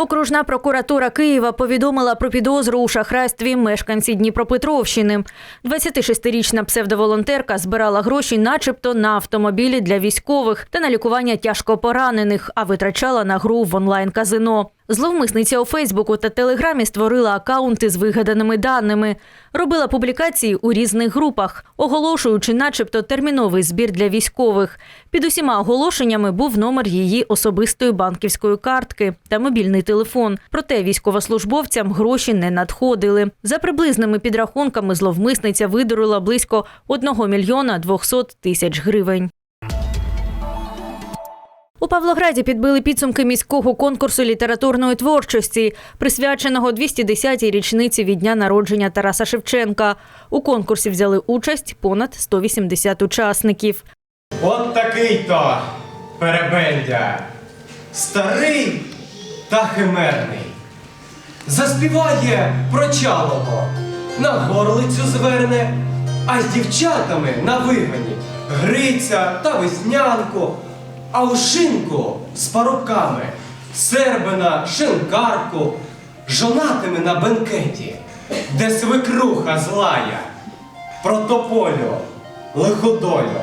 Окружна прокуратура Києва повідомила про підозру у шахрайстві мешканці Дніпропетровщини. 26-річна псевдоволонтерка збирала гроші, начебто на автомобілі для військових та на лікування тяжко поранених, а витрачала на гру в онлайн-казино. Зловмисниця у Фейсбуку та Телеграмі створила акаунти з вигаданими даними, робила публікації у різних групах, оголошуючи, начебто, терміновий збір для військових. Під усіма оголошеннями був номер її особистої банківської картки та мобільний телефон. Проте військовослужбовцям гроші не надходили. За приблизними підрахунками, зловмисниця видурила близько 1 мільйона 200 тисяч гривень. У Павлограді підбили підсумки міського конкурсу літературної творчості, присвяченого 210-й річниці від дня народження Тараса Шевченка. У конкурсі взяли участь понад 180 учасників. От такий то перебендя. Старий та химерний. Заспіває прочалого, на горлицю зверне, а з дівчатами на вигоні гриця та веснянку, а у шинку з парубками сербина шинкарку, жонатими на бенкеті, де свекруха злая, протополю, лиходолю,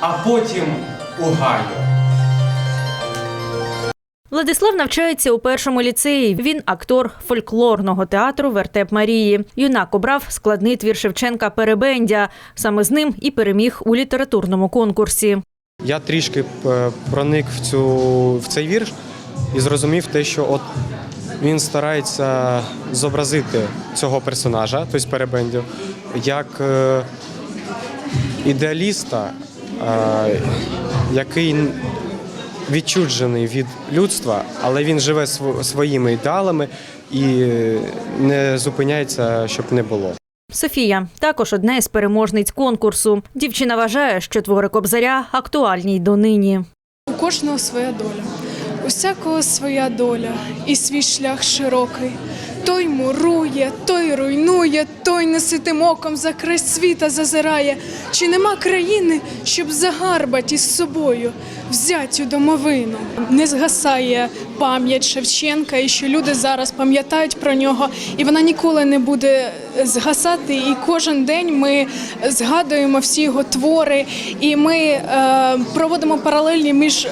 а потім у гаю. Владислав навчається у першому ліцеї. Він актор фольклорного театру Вертеп Марії. Юнак обрав складний твір Шевченка Перебендя. Саме з ним і переміг у літературному конкурсі. Я трішки е, проник в цю в цей вірш і зрозумів те, що от він старається зобразити цього персонажа, тобто перебендів, як е, ідеаліста, е, який відчуджений від людства, але він живе своїми ідеалами і не зупиняється, щоб не було. Софія також одна із переможниць конкурсу. Дівчина вважає, що твори Кобзаря актуальні й донині. У кожного своя доля, у всякого своя доля і свій шлях широкий. Той мурує, той руйнує, той неситим оком за край світа зазирає. Чи нема країни, щоб загарбать із собою, взять у домовину? Не згасає пам'ять Шевченка, і що люди зараз пам'ятають про нього, і вона ніколи не буде згасати. І кожен день ми згадуємо всі його твори, і ми е, проводимо паралельні між е,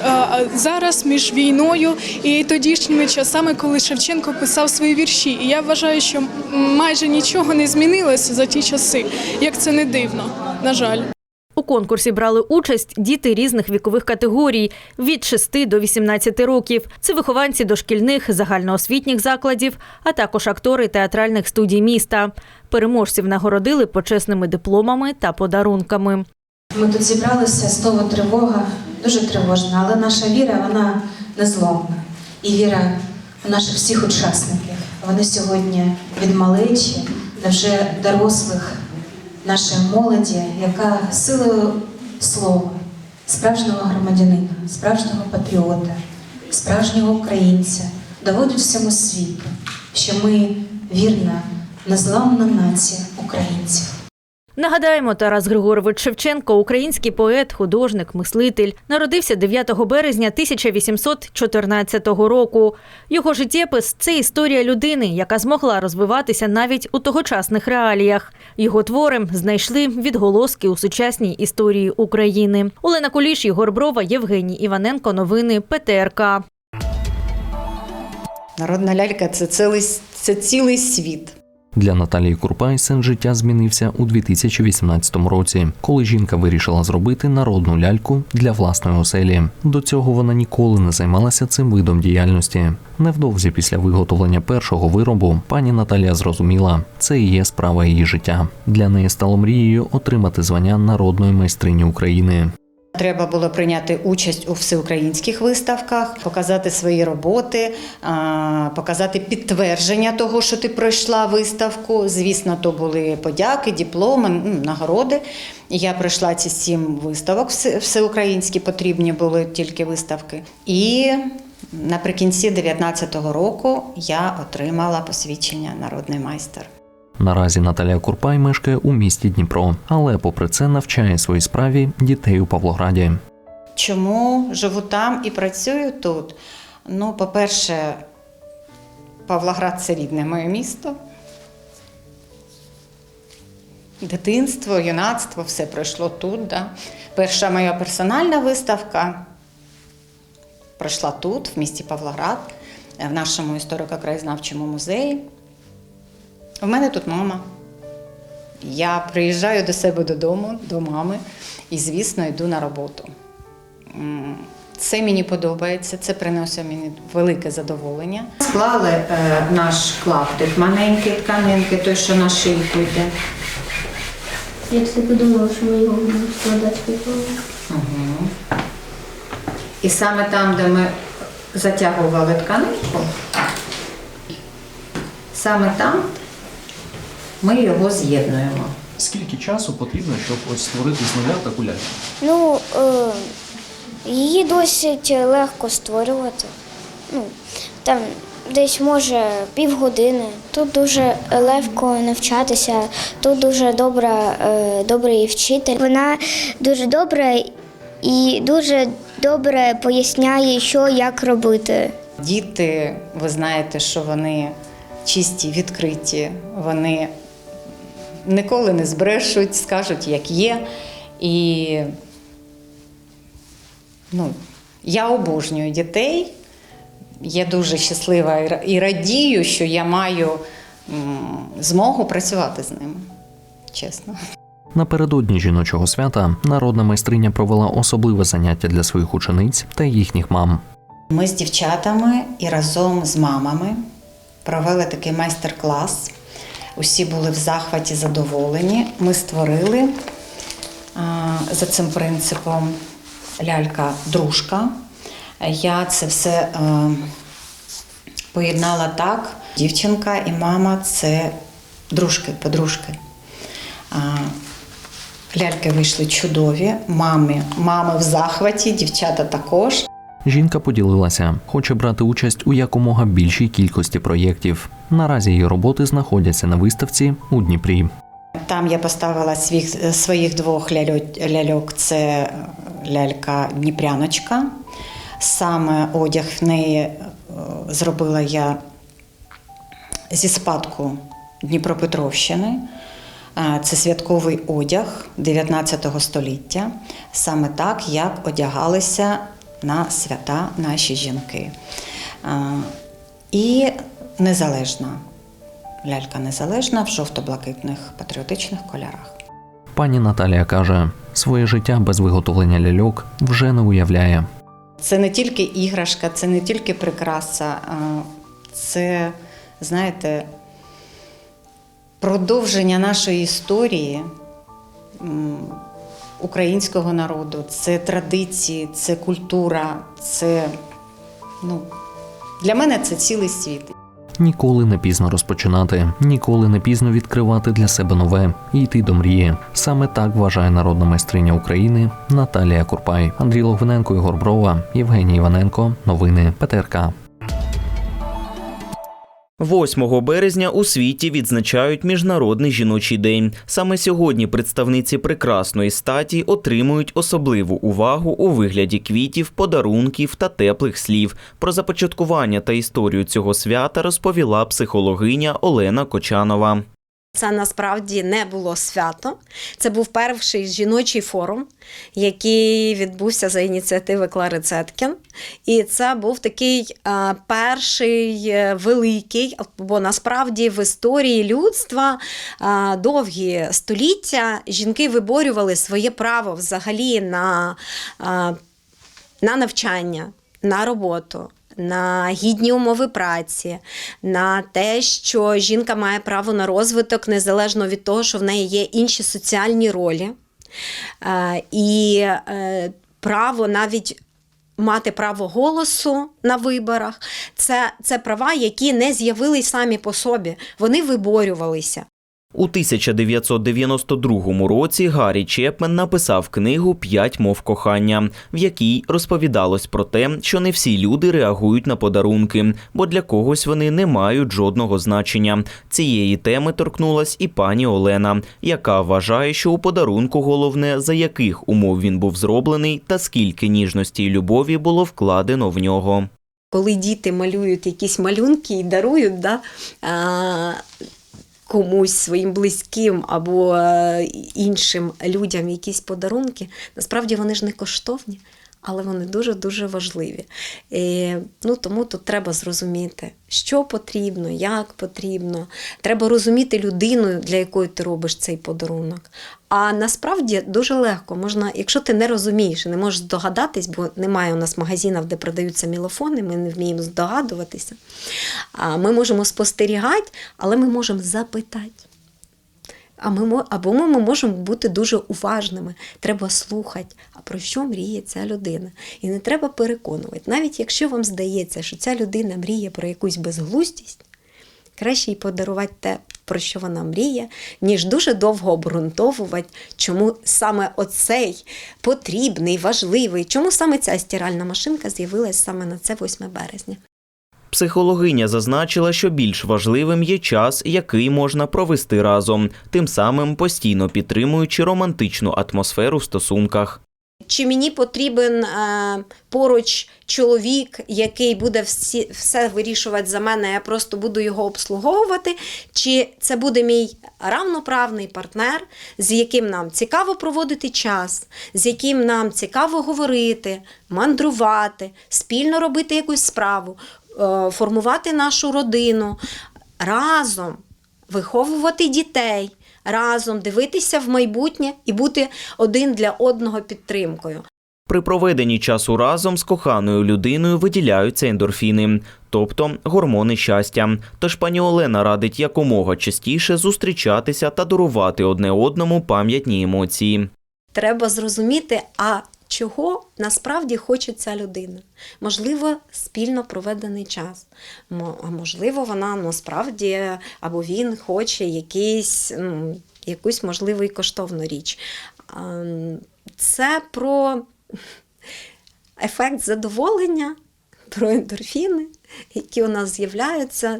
зараз, між війною і тодішніми часами, коли Шевченко писав свої вірші. І я вважаю, що майже нічого не змінилося за ті часи, як це не дивно, на жаль. У конкурсі брали участь діти різних вікових категорій від 6 до 18 років. Це вихованці дошкільних загальноосвітніх закладів, а також актори театральних студій міста. Переможців нагородили почесними дипломами та подарунками. Ми тут зібралися, слово тривога дуже тривожна, але наша віра вона незломна. І віра у наших всіх учасників. Вони сьогодні від малечі до вже дорослих нашої молоді, яка силою слова, справжнього громадянина, справжнього патріота, справжнього українця доводить всьому світу, що ми вірна, незламна нація українців. Нагадаємо, Тарас Григорович Шевченко, український поет, художник, мислитель, народився 9 березня 1814 року. Його життєпис це історія людини, яка змогла розвиватися навіть у тогочасних реаліях. Його твори знайшли відголоски у сучасній історії України. Олена Куліш, Єгор Брова, Євгеній Іваненко. Новини ПТРК. Народна лялька це цілий, це цілий світ. Для Наталії Курпай сен життя змінився у 2018 році, коли жінка вирішила зробити народну ляльку для власної оселі. До цього вона ніколи не займалася цим видом діяльності. Невдовзі після виготовлення першого виробу пані Наталія зрозуміла, це і є справа її життя. Для неї стало мрією отримати звання народної майстрині України. Треба було прийняти участь у всеукраїнських виставках, показати свої роботи, показати підтвердження того, що ти пройшла виставку. Звісно, то були подяки, дипломи, нагороди. Я пройшла ці сім виставок, всеукраїнські потрібні були тільки виставки. І наприкінці 2019 року я отримала посвідчення народний майстер. Наразі Наталія Курпай мешкає у місті Дніпро, але попри це навчає своїй справі дітей у Павлограді. Чому живу там і працюю тут? Ну, по-перше, Павлоград це рідне моє місто. Дитинство, юнацтво, все пройшло тут. Да. Перша моя персональна виставка пройшла тут, в місті Павлоград, в нашому історико-краєзнавчому музеї. У мене тут мама. Я приїжджаю до себе додому, до мами, і, звісно, йду на роботу. Це мені подобається, це приносить мені велике задоволення. Склали е, наш клаптик маленький тканинки, той, що на шийку йде. Я це подумала, що ми його будемо складати. Угу. І саме там, де ми затягували тканинку, саме там ми його з'єднуємо. Скільки часу потрібно, щоб ось створити з нуля таку ляльку? Ну, е, її досить легко створювати. Ну, там десь може півгодини. Тут дуже легко навчатися, тут дуже добра, е, добрий вчитель. Вона дуже добра і дуже добре поясняє, що як робити. Діти, ви знаєте, що вони чисті, відкриті, вони ніколи не збрешуть, скажуть, як є. І ну, я обожнюю дітей. Я дуже щаслива і радію, що я маю змогу працювати з ними. Чесно. Напередодні жіночого свята народна майстриня провела особливе заняття для своїх учениць та їхніх мам. Ми з дівчатами і разом з мамами провели такий майстер-клас. Усі були в захваті задоволені. Ми створили за цим принципом лялька-дружка. Я це все е, поєднала так. Дівчинка і мама це дружки, подружки. Ляльки вийшли чудові, мами, мами в захваті, дівчата також. Жінка поділилася, хоче брати участь у якомога більшій кількості проєктів. Наразі її роботи знаходяться на виставці у Дніпрі. Там я поставила своїх, своїх двох ляльок, ляльок. Це лялька Дніпряночка. Саме одяг в неї е, зробила я зі спадку Дніпропетровщини. Е, Це святковий одяг 19 століття, саме так, як одягалися на свята наші жінки. І незалежна лялька незалежна в жовто-блакитних патріотичних кольорах. Пані Наталія каже, своє життя без виготовлення ляльок вже не уявляє. Це не тільки іграшка, це не тільки прикраса, це, знаєте, продовження нашої історії українського народу, це традиції, це культура, це ну, для мене це цілий світ. Ніколи не пізно розпочинати, ніколи не пізно відкривати для себе нове і йти до мрії. Саме так вважає народна майстриня України Наталія Курпай, Андрій Логвиненко, Ігор Брова, Євгеній Іваненко. Новини ПТРК. 8 березня у світі відзначають Міжнародний жіночий день. Саме сьогодні представниці прекрасної статі отримують особливу увагу у вигляді квітів, подарунків та теплих слів. Про започаткування та історію цього свята розповіла психологиня Олена Кочанова. Це насправді не було свято. Це був перший жіночий форум, який відбувся за ініціативи Клари Цеткін. І це був такий е, перший е, великий, бо насправді в історії людства е, довгі століття жінки виборювали своє право взагалі на, на навчання, на роботу. На гідні умови праці, на те, що жінка має право на розвиток незалежно від того, що в неї є інші соціальні ролі, Е, і е, право навіть мати право голосу на виборах. Це, це права, які не з'явились самі по собі, вони виборювалися. У 1992 році Гаррі Чепмен написав книгу П'ять мов кохання, в якій розповідалось про те, що не всі люди реагують на подарунки, бо для когось вони не мають жодного значення. Цієї теми торкнулась і пані Олена, яка вважає, що у подарунку головне за яких умов він був зроблений, та скільки ніжності й любові було вкладено в нього. коли діти малюють якісь малюнки і дарують да, комусь своїм близьким або е, іншим людям якісь подарунки, насправді вони ж не коштовні, але вони дуже-дуже важливі. І, ну, тому тут треба зрозуміти, що потрібно, як потрібно. Треба розуміти людину, для якої ти робиш цей подарунок. А насправді дуже легко можна, якщо ти не розумієш і не можеш здогадатись, бо немає у нас магазинів, де продаються мілофони, ми не вміємо здогадуватися. Ми можемо спостерігати, але ми можемо запитати. А ми, або ми, можемо бути дуже уважними. Треба слухати, а про що мріє ця людина. І не треба переконувати. Навіть якщо вам здається, що ця людина мріє про якусь безглуздість, краще їй подарувати те, про що вона мріє, ніж дуже довго обґрунтовувати, чому саме оцей потрібний, важливий, чому саме ця стиральна машинка з'явилась саме на це 8 березня. Психологиня зазначила, що більш важливим є час, який можна провести разом, тим самим постійно підтримуючи романтичну атмосферу в стосунках. Чи мені потрібен е, поруч чоловік, який буде всі, все вирішувати за мене, я просто буду його обслуговувати? Чи це буде мій равноправний партнер, з яким нам цікаво проводити час, з яким нам цікаво говорити, мандрувати, спільно робити якусь справу, формувати нашу родину, разом виховувати дітей, разом дивитися в майбутнє і бути один для одного підтримкою. При проведенні часу разом з коханою людиною виділяються ендорфіни, тобто гормони щастя. Тож пані Олена радить якомога частіше зустрічатися та дарувати одне одному пам'ятні емоції. Треба зрозуміти, а чого насправді хоче ця людина. Можливо, спільно проведений час. А можливо, вона насправді або він хоче якийсь, ну, якусь можливо і коштовну річ. Це про ефект задоволення, про ендорфіни, які у нас з'являються.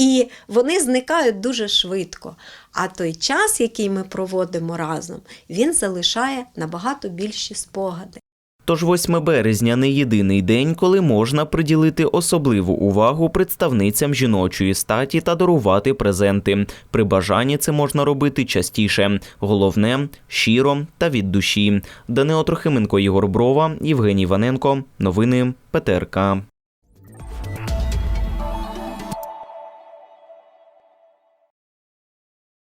І вони зникають дуже швидко. А той час, який ми проводимо разом, він залишає набагато більші спогади. Тож 8 березня не єдиний день, коли можна приділити особливу увагу представницям жіночої статі та дарувати презенти. При бажанні це можна робити частіше. Головне щиро та від душі. Данило Трохименко, Ігор Брова, Євгеній Ваненко. Новини ПТРК.